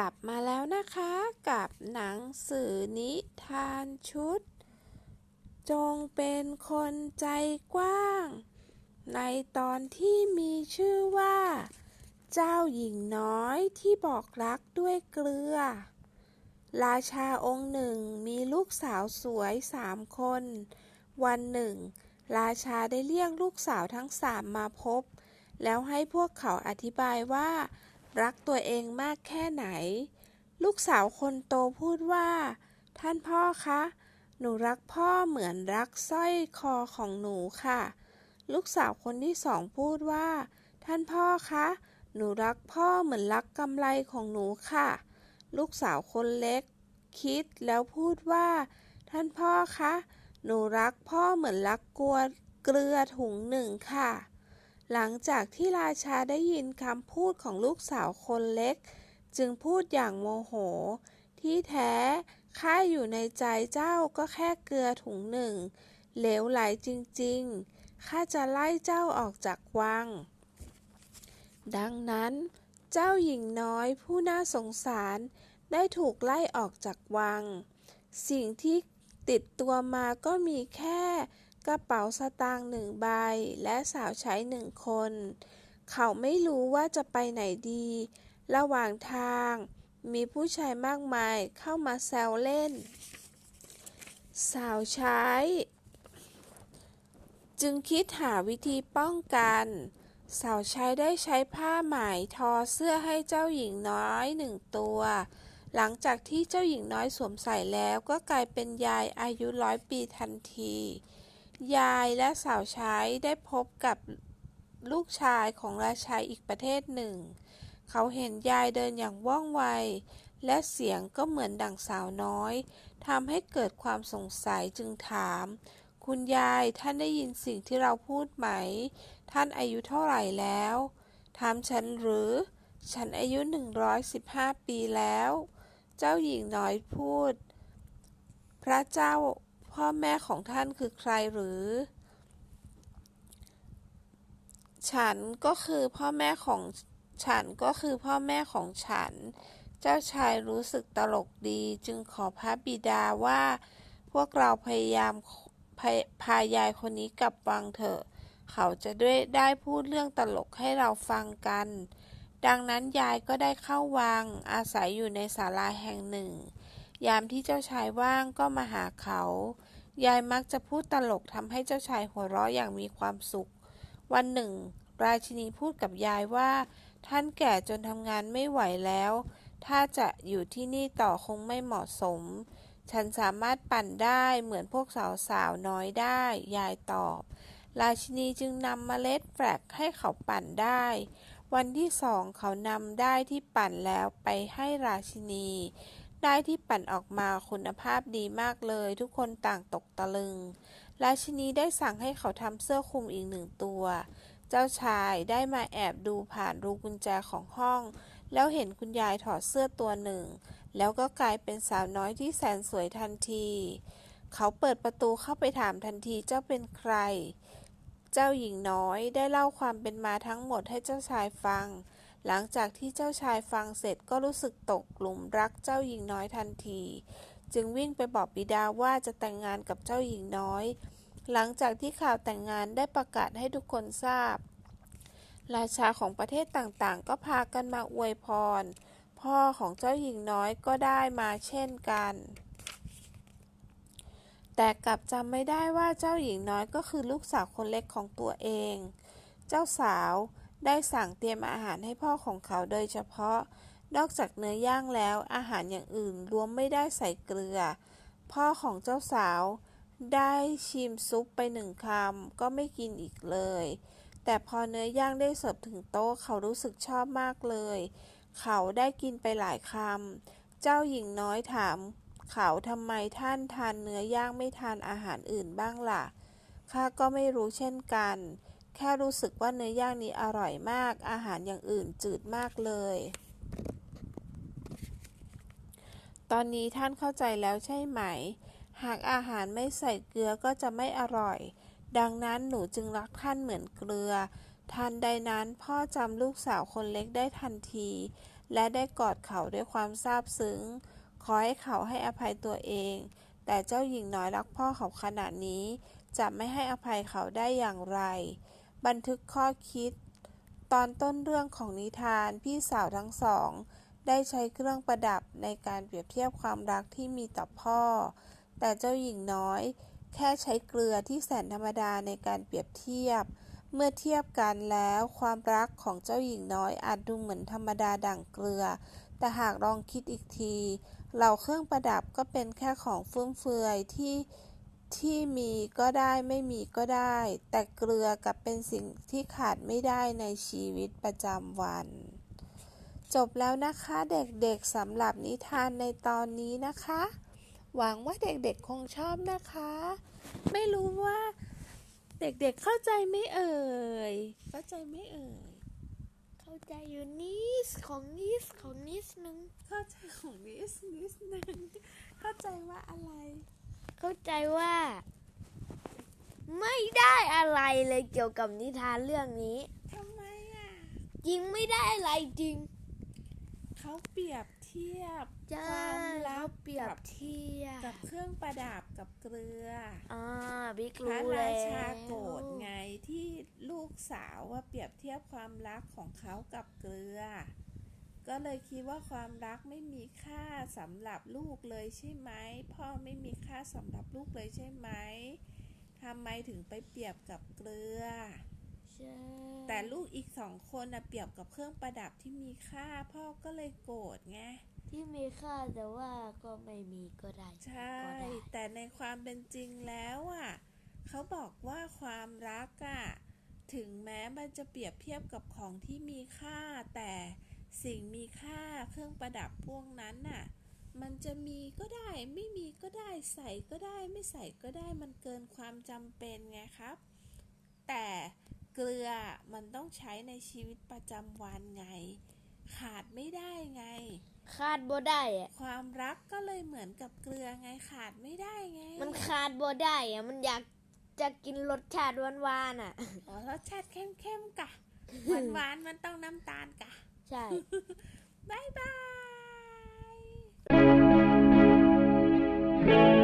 ลับมาแล้วนะคะกับหนังสือนิทานชุด จงเป็นคนใจกว้าง ในตอนที่มีชื่อว่า เจ้าหญิงน้อยที่บอกรักด้วยเกลือ ราชาองค์หนึ่งมีลูกสาวสวยสามคน วันหนึ่ง ราชาได้เรียกลูกสาวทั้งสามมาพบ แล้วให้พวกเขาอธิบายว่า รักตัวเองมากแค่ไหน ลูกสาวคนโตพูดว่า ท่านพ่อคะ หนูรักพ่อเหมือนรักสร้อยคอของหนูค่ะ ลูกสาวคนที่สองพูดว่า ท่านพ่อคะ หนูรักพ่อเหมือนรักกำไรของหนูค่ะ ลูกสาวคนเล็ก คิดแล้วพูดว่า ท่านพ่อคะ หนูรักพ่อเหมือนรักกลัวเกลือถุงหนึ่งค่ะ หลังจากที่ราชาได้ยินคำพูดของลูกสาวคนเล็ก จึงพูดอย่างโมโห ที่แท้ข้าอยู่ในใจเจ้าก็แค่เกลือถุงหนึ่ง เหลวไหลจริงๆข้าจะไล่เจ้าออกจากวัง ดังนั้นเจ้าหญิงน้อยผู้น่าสงสารได้ถูกไล่ออกจากวัง สิ่งที่ติดตัวมาก็มีแค่ กระเป๋าสตางค์หนึ่งใบ และสาวใช้หนึ่งคน เขาไม่รู้ว่าจะไปไหนดี ระหว่างทาง มีผู้ชายมากมายเข้ามาแซวเล่น สาวใช้ จึงคิดหาวิธีป้องกัน สาวใช้ได้ใช้ผ้าไหมทอเสื้อให้เจ้าหญิงน้อยหนึ่งตัว หลังจากที่เจ้าหญิงน้อยสวมใส่แล้วก็กลายเป็นยายอายุร้อยปีทันที ยายและสาวใช้ได้พบกับลูกชายของราชายอีกประเทศหนึ่ง เขาเห็นยายเดินอย่างว่องไว และเสียงก็เหมือนดั่งสาวน้อย ทำให้เกิดความสงสัยจึงถาม คุณยายท่านได้ยินสิ่งที่เราพูดไหม ท่านอายุเท่าไหร่แล้ว ถามฉันหรือ ฉันอายุ 115 ปีแล้ว เจ้าหญิงน้อยพูด พระเจ้า พ่อแม่ของท่านคือใครหรือ ฉันก็คือพ่อแม่ของฉันก็คือพ่อแม่ของฉัน เจ้าชายรู้สึกตลกดีจึงขอพระบิดาว่า พวกเราพยายามพาพายายคนนี้กลับวังเถอะ เขาจะได้ได้พูดเรื่องตลกให้เราฟังกัน ดังนั้นยายก็ได้เข้าวังอาศัยอยู่ในศาลาแห่งหนึ่ง ยามที่เจ้าชายว่างก็มาหาเขา ยายมักจะพูดตลกทำให้เจ้าชายหัวเราะอย่างมีความสุข วันหนึ่ง ราชินีพูดกับยายว่า ท่านแก่จนทำงานไม่ไหวแล้ว ถ้าจะอยู่ที่นี่ต่อคงไม่เหมาะสม ฉันสามารถปั่นได้เหมือนพวกสาวๆน้อยได้ ยายตอบ ราชินีจึงนำเมล็ดแฟลกให้เขาปั่นได้วันที่สองเขานำได้ที่ปั่นแล้วไปให้ราชินี ได้ที่ปั่นออกมาคุณภาพดีมากเลย ทุกคนต่างตกตะลึง ราชินีได้สั่งให้เขาทำเสื้อคลุมอีกหนึ่งตัว เจ้าชายได้มาแอบดูผ่านรูกุญแจของห้อง แล้วเห็นคุณยายถอดเสื้อตัวหนึ่ง แล้วก็กลายเป็นสาวน้อยที่แสนสวยทันที เขาเปิดประตูเข้าไปถามทันทีเจ้าเป็นใคร เจ้าหญิงน้อยได้เล่าความเป็นมาทั้งหมดให้เจ้าชายฟัง หลังจากที่เจ้าชายฟังเสร็จก็รู้สึกตกหลุมรักเจ้าหญิงน้อยทันที จึงวิ่งไปบอกบิดาว่าจะแต่งงานกับเจ้าหญิงน้อย หลังจากที่ข่าวแต่งงานได้ประกาศให้ทุกคนทราบ ราชาของประเทศต่างๆ ก็พากันมาอวยพร พ่อของเจ้าหญิงน้อยก็ได้มาเช่นกัน แต่กลับจำไม่ได้ว่าเจ้าหญิงน้อยก็คือลูกสาวคนเล็กของตัวเอง เจ้าสาว ได้สั่งเตรียมอาหารให้พ่อของเขาโดยเฉพาะ นอกจากเนื้อย่างแล้วอาหารอย่างอื่นรวมไม่ได้ใส่เกลือ พ่อของเจ้าสาว ได้ชิมซุปไปหนึ่งคำก็ไม่กินอีกเลย แต่พอเนื้อย่างได้เสิร์ฟถึงโต๊ะเขารู้สึกชอบมากเลย เขาได้กินไปหลายคำ เจ้าหญิงน้อยถาม เขาทำไมท่านทานเนื้อย่างไม่ทานอาหารอื่นบ้างล่ะข้าก็ไม่รู้เช่นกัน แค่รู้สึกว่าเนื้อย่างนี้อร่อยมาก อาหารอย่างอื่นจืดมากเลย ตอนนี้ท่านเข้าใจแล้วใช่ไหม หากอาหารไม่ใส่เกลือก็จะไม่อร่อย ดังนั้นหนูจึงรักท่านเหมือนเกลือ ทันใดนั้นพ่อจำลูกสาวคนเล็กได้ทันที และได้กอดเขาด้วยความซาบซึ้ง ขอให้เขาให้อภัยตัวเอง แต่เจ้าหญิงน้อยรักพ่อเขาขนาดนี้จะไม่ให้อภัยเขาได้อย่างไร บันทึกข้อคิด ตอนต้นเรื่องของนิทานพี่สาวทั้งสอง ได้ใช้เครื่องประดับในการเปรียบเทียบความรักที่มีต่อพ่อ แต่เจ้าหญิงน้อย แค่ใช้เกลือที่แสนธรรมดาในการเปรียบเทียบ เมื่อเทียบกันแล้วความรักของเจ้าหญิงน้อยอาจดูเหมือนธรรมดาดั่งเกลือ แต่หากลองคิดอีกที เหล่าเครื่องประดับก็เป็นแค่ของฟุ่มเฟือยที่ ที่มีก็ได้ไม่มีก็ได้ แต่เกลือกลับเป็นสิ่งที่ขาดไม่ได้ในชีวิตประจำวัน จบแล้วนะคะเด็กๆสำหรับนิทานในตอนนี้นะคะ หวังว่าเด็กๆคงชอบนะคะ ไม่รู้ว่าเด็กๆเข้าใจไหมเอ่ย เข้าใจไหมเอ่ย เข้าใจอยู่นิดของนิดของนิดนึง เข้าใจของนิสนิสนึง เข้าใจว่าอะไร เข้าใจว่า ไม่ได้อะไรเลยเกี่ยวกับนิทานเรื่องนี้ทำไมอะ จริงไม่ได้อะไรจริง เขาเปรียบเทียบใช่ความรัเขากเปรียบเทียบกับเครื่องประดับกับเกลืออ่าบิ๊กพระรู้ราแล้วชาโกรธไงที่ลูกสาวว่าเปรียบเทียบความรักของเขากับเกลือ ก็เลยคิดว่าความรักไม่มีค่าสำหรับลูกเลยใช่ไหม พ่อไม่มีค่าสำหรับลูกเลยใช่ไหมทำไมถึงไปเปรียบกับเกลือใช่แต่ลูกอีกสองคนนะเปรียบกับเครื่องประดับที่มีค่า พ่อก็เลยโกรธไง ที่มีค่าแต่ว่าก็ไม่มีก็ได้ ใช่ก็ได้แต่ในความเป็นจริงแล้วอะเขาบอกว่าความรักอะถึงแม้มันจะเปรียบเทียบกับของที่มีค่าแต่ สิ่งมีค่าเครื่องประดับพวกนั้นน่ะ มันจะมีก็ได้ไม่มีก็ได้ใส่ก็ได้ไม่ใส่ก็ได้มันเกินความจำเป็นไงครับ แต่เกลือมันต้องใช้ในชีวิตประจำวันไง ขาดไม่ได้ไงคาดบ่ได้อะความรักก็เลยเหมือนกับเกลือไงขาดไม่ได้ไง มันคาดบ่ได้อะมันอยากจะกินรสชาติหวานๆอะอ๋อรสชาติเข้มๆกะหวานๆมันต้องน้ำตาลกะ ช่บายบาย